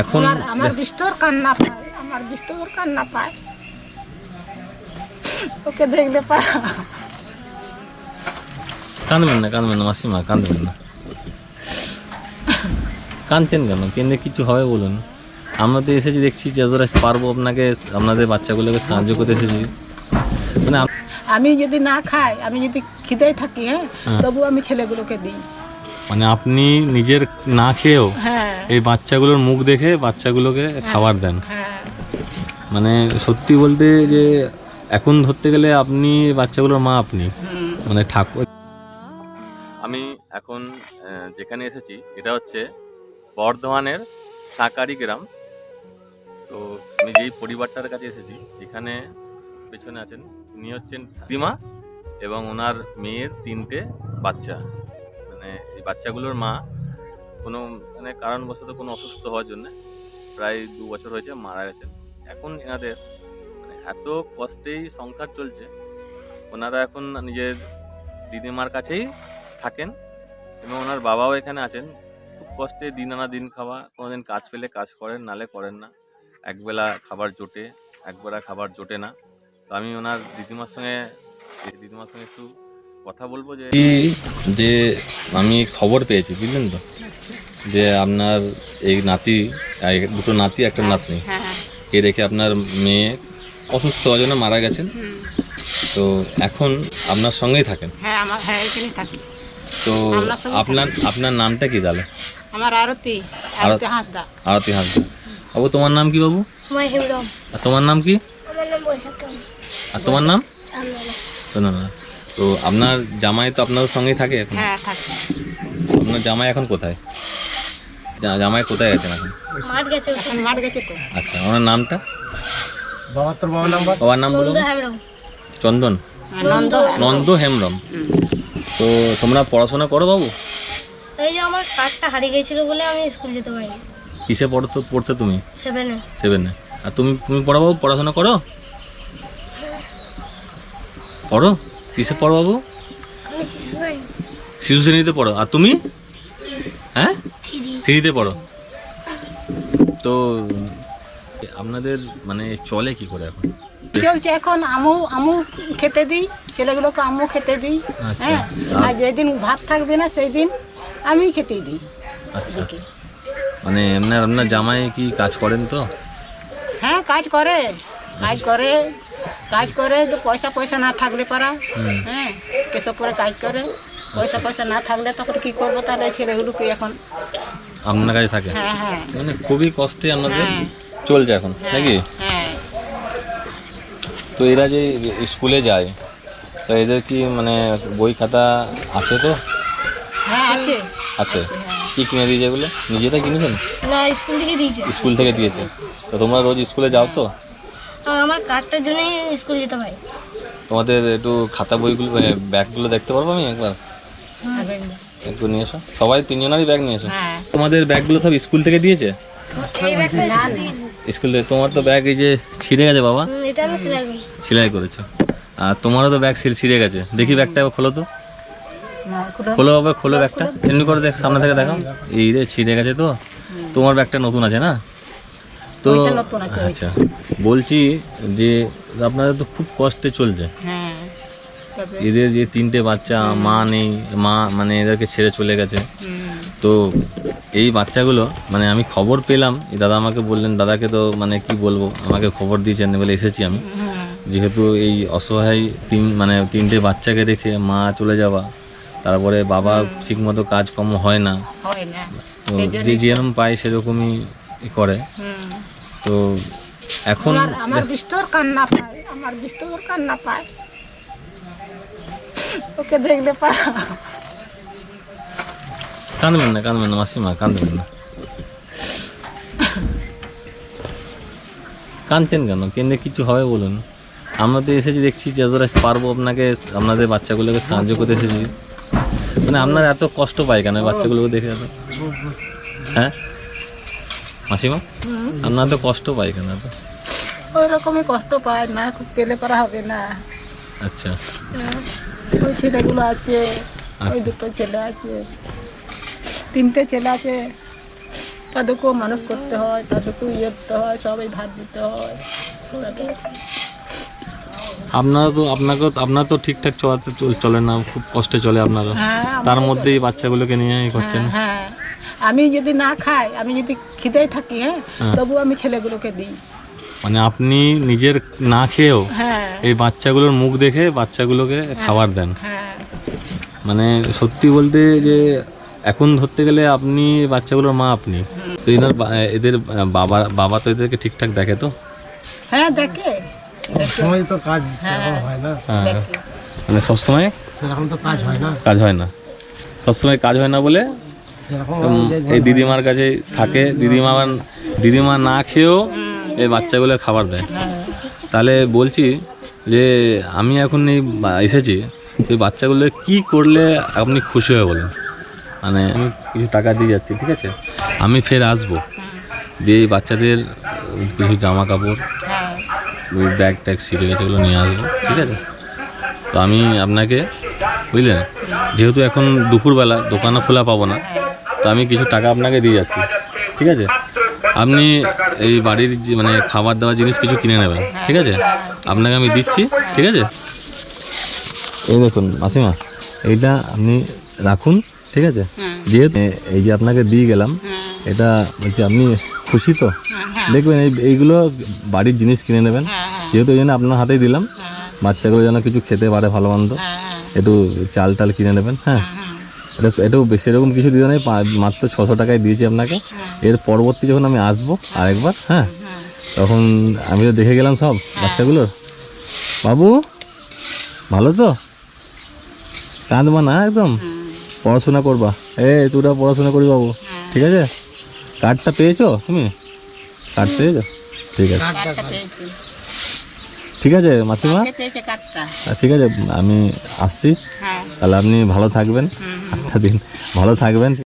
এখন আমার বিস্তর কান্না পায় আমার বিস্তর কান্না পায়। ওকে দেখলে পারা। কাঁদবেন না কাঁদবেন না মাসিমা কাঁদবেন না। কাঁদতেন কেন? কেন্দ্রে কিছু হবে বলুন। আমরা তো এসেছি দেখছি যে যতটা পারব আপনাকে আপনাদের বাচ্চাগুলোকে সাহায্য করতে এসেছি। মানে আমি যদি না খাই আমি যদি খিদেই থাকি হ্যাঁ হ্যাঁ। তবু আমি ছেলেগুলোকে দিই। মানে আপনি নিজের না খেয়েও হ্যাঁ এই বাচ্চাগুলোর মুখ দেখে বাচ্চাগুলোকে খাবার দেন। হ্যাঁ। মানে সত্যি বলতে যে এখন ধরতে গেলে আপনি বাচ্চাগুলোর মা আপনি। মানে ঠাকুর আমি এখন যেখানে এসেছি এটা হচ্ছে বর্ধমানের সাকারি গ্রাম। তো আমি যেই পরিবারটার কাছে এসেছি এখানে পেছনে আছেন উনি হচ্ছেন দিমা এবং ওনার মেয়ের তিনটে বাচ্চা। মানে এই বাচ্চাগুলোর মা কোনো মানে কারণবশত কোনো অসুস্থ হওয়ার জন্য প্রায় দু বছর হয়েছে মারা গেছেন। এখন এনাদের মানে এত কষ্টেই সংসার চলছে, ওনারা এখন নিজের দিদিমার কাছেই থাকেন এবং ওনার বাবাও এখানে আছেন। খুব কষ্টে দিন আনা দিন খাওয়া, কোনোদিন কাজ পেলে কাজ করেন, নালে করেন না। একবেলা খাবার জোটে, একবেলা খাবার জোটে না। তো আমি ওনার দিদিমার সঙ্গে দিদিমার সঙ্গে একটু কথা বলব যে যে আমি খবর পেয়েছি বুঝলেন তো? যে আপনার এই নাতি দুটো নাতি একটা নাতনি। হ্যাঁ কে রেখে আপনার মেয়ে অসুস্থ হওয়ার জন্য মারা গেছেন। তো এখন আপনার সঙ্গেই থাকেন। হ্যাঁ আমার হ্যাঁ এখানেই থাকি। তো আপনার আপনার নামটা কি তাহলে? আমার আরতি আরতি হাঁসদা। আরতি হাসদা। বাবু তোমার নাম কি বাবু? হেমরম আর তোমার নাম কি? আমার নাম বৈশাখ আর তোমার নাম? চান্দনা। তো আপনার জামাই তো আপনার সঙ্গেই থাকে এখন? হ্যাঁ থাকি। আপনার জামাই এখন কোথায়? জামাই কোথায় আছেন এখন? মাঠ গেছে এখন মার গেছে তো। আচ্ছা ওনার নামটা? বাবা নাম্বার বাবার নাম বলুন। নন্দ হেমরম চন্দন? হ্যাঁ, নন্দ নন্দ হেমব্রম। তো তোমরা পড়াশোনা করো বাবু? এই যে আমার কার্ডটা হারিয়ে গেছিল বলে আমি স্কুল যেতে পারিনি। কিসে পড়তো পড়তে তুমি? সেভেনে সেভেনে আর তুমি তুমি পড়ো বাবু পড়াশোনা করো? পড়ো? কিসে পড়ো বাবু? শিশু শ্রেণীতে পড়ো। আর তুমি? হ্যাঁ? থ্রি। থ্রিতে পড়ো। তো আপনাদের মানে চলে কি করে এখন? চলছে এখন আমু আমু খেতে দিই ছেলেগুলোকে আমু খেতে দিই আচ্ছা। হ্যাঁ? আর যেদিন ভাত থাকবে না সেই দিন আমি খেতে দিই। আচ্ছা। মানে আপনার আপনার জামাই কি কাজ করেন তো? হ্যাঁ কাজ করে কাজ করে। কাজ করে তো পয়সা পয়সা না থাকলে পারা। হ্যাঁ কেসব করে কাজ করে। পয়সা পয়সা না থাকলে তখন কি করব তাহলে ছেলেগুলোকে এখন? আপনার কাছে থাকে? হ্যাঁ হ্যাঁ। মানে খুবই কষ্টে আপনাদের হ্যাঁ। চলছে এখন নাকি? হ্যাঁ। তো এরা যে স্কুলে যায় তো এদের কি মানে বই খাতা আছে তো? হ্যাঁ আছে। আছে? হ্যাঁ কি কিনে দিয়েছে এগুলো? নিজেরা কিনেছেন? না স্কুল থেকে দিয়েছে। স্কুল থেকে দিয়েছে। তো তোমরা রোজ স্কুলে যাও তো? আমার কার্ডটার জন্যই স্কুল যেতে পারি তোমাদের একটু খাতা বইগুলো মানে ব্যাগগুলো দেখতে পারব আমি একবার? একটু নিয়ে এসো। সবাই তিনজনেরই ব্যাগ নিয়ে এসো। হ্যাঁ। তোমাদের ব্যাগগুলো সব স্কুল থেকে দিয়েছে? স্কুল থেকে। তোমার তো ব্যাগ এই যে ছিঁড়ে গেছে বাবা। সেলাই করেছ। আর তোমারও তো ব্যাগ ছিঁড়ে গেছে। দেখি ব্যাগটা একবার খোলো তো। খোলো। বাবা খোলো ব্যাগটা। এমনি করে দেখ সামনে থেকে দেখো এই রে ছিঁড়ে গেছে তো। তোমার ব্যাগটা নতুন আছে না? তো। আচ্ছা বলছি যে আপনাদের তো খুব কষ্টে চলছে। হ্যাঁ এদের যে তিনটে বাচ্চা মা নেই মা মানে এদেরকে ছেড়ে চলে গেছে। তো এই বাচ্চাগুলো মানে আমি খবর পেলাম দাদা আমাকে বললেন দাদাকে তো মানে কি বলব আমাকে খবর দিয়েছেন বলে এসেছি আমি। যেহেতু এই অসহায় তিন মানে তিনটে বাচ্চাকে রেখে মা চলে যাওয়া তারপরে বাবা ঠিকমতো কাজকর্ম হয় না। তো যে যেরকম পায় সেরকমই করে। তো এখন আমার বিস্তর কান্না পায় আমার বিস্তর কান্না পায়। ওকে দেখলে পারা। কাঁদবেন না কাঁদবেন না মাসিমা কাঁদবেন না। কাঁদতেন কেন? কেন্দ্রে কিছু হবে বলুন। আমরা তো এসেছি দেখছি যে যতটা পারব আপনাকে আপনাদের বাচ্চাগুলোকে সাহায্য করতে এসেছি। মানে আপনার এত কষ্ট পায় কেন বাচ্চাগুলোকে দেখে হ্যাঁ? মাসিমা? আপনার তো কষ্ট পায় কেন এত? ওই রকমই কষ্ট পায় না খুব পেলে পারা হবে না। আচ্ছা। হ্যাঁ, ওই ছেলেগুলো আছে ওই আচ্ছা। দুটো ছেলে আছে তিনটে ছেলে আছে তাদেরকেও মানুষ করতে হয় তাদেরকেও ইয়ে করতে হয় সবাই ভাত দিতে হয় আপনারা তো আপনাকে আপনার তো ঠিকঠাক চলাতে চল- না খুব কষ্টে চলে আপনারা। হ্যাঁ তার মধ্যেই বাচ্চাগুলোকে নিয়ে করছেন হ্যাঁ আমি যদি না খাই আমি যদি খিদেই থাকি হ্যাঁ হ্যাঁ। তবু আমি ছেলেগুলোকে দিই। মানে আপনি নিজের না খেয়েও হ্যাঁ। এই বাচ্চাগুলোর মুখ দেখে বাচ্চাগুলোকে খাবার দেন। হ্যাঁ। মানে সত্যি বলতে যে এখন ধরতে গেলে আপনি বাচ্চাগুলোর মা আপনি। তো এনার এদের বাবা বাবা তো এদেরকে ঠিকঠাক দেখে তো? হ্যাঁ দেখে। সময় তো কাজ হয়। না। হ্যাঁ। মানে সবসময় সেরকম তো কাজ হয় না। কাজ হয় না। সবসময় কাজ হয় না বলে এই দিদিমার কাছে থাকে। দিদিমা দিদিমা না খেয়েও এই বাচ্চাগুলো খাবার দেয়। তাহলে বলছি যে আমি এখন এই এসেছি এই বাচ্চাগুলো কি করলে আপনি খুশি হয়ে বলেন? মানে আমি কিছু টাকা দিয়ে যাচ্ছি ঠিক আছে? আমি ফের আসব। দিয়ে এই বাচ্চাদের কিছু জামা কাপড় ওই ব্যাগ ট্যাগ ছিঁড়ে গেছে ওগুলো নিয়ে আসব ঠিক আছে? তো আমি আপনাকে বুঝলেন? যেহেতু এখন দুপুরবেলা দোকানও খোলা পাবো না। তো আমি কিছু টাকা আপনাকে দিয়ে যাচ্ছি ঠিক আছে? আপনি এই বাড়ির যে মানে খাবার দাবার জিনিস কিছু কিনে নেবেন ঠিক আছে? আপনাকে আমি দিচ্ছি ঠিক আছে? এই দেখুন মাসিমা এইটা আপনি রাখুন ঠিক আছে? হ্যাঁ। যেহেতু এই যে আপনাকে দিয়ে গেলাম হ্যাঁ। এটা বলছি আপনি খুশি তো? হ্যাঁ। দেখবেন এই এইগুলো বাড়ির জিনিস কিনে নেবেন। যেহেতু এই জন্য আপনার হাতেই দিলাম বাচ্চাগুলো যেন কিছু খেতে পারে ভালো মন্দ একটু চাল টাল কিনে নেবেন হ্যাঁ। এটা এটাও বেশি এরকম কিছু দিতে নেই পা- মাত্র ছশো টাকায় দিয়েছি আপনাকে। এর পরবর্তী যখন আমি আসব আরেকবার হ্যাঁ তখন আমি তো দেখে গেলাম সব বাচ্চাগুলোর। বাবু ভালো তো? কাঁদবা না একদম? পড়াশোনা করবা। এ তোরা পড়াশোনা করবি বাবু। ঠিক আছে? কার্ডটা পেয়েছ তুমি? কার্ড পেয়েছ? ঠিক আছে। ঠিক আছে মাসিমা? ঠিক আছে আমি আসছি। হ্যাঁ। তাহলে আপনি ভালো থাকবেন। আচ্ছা দিন। ভালো থাকবেন।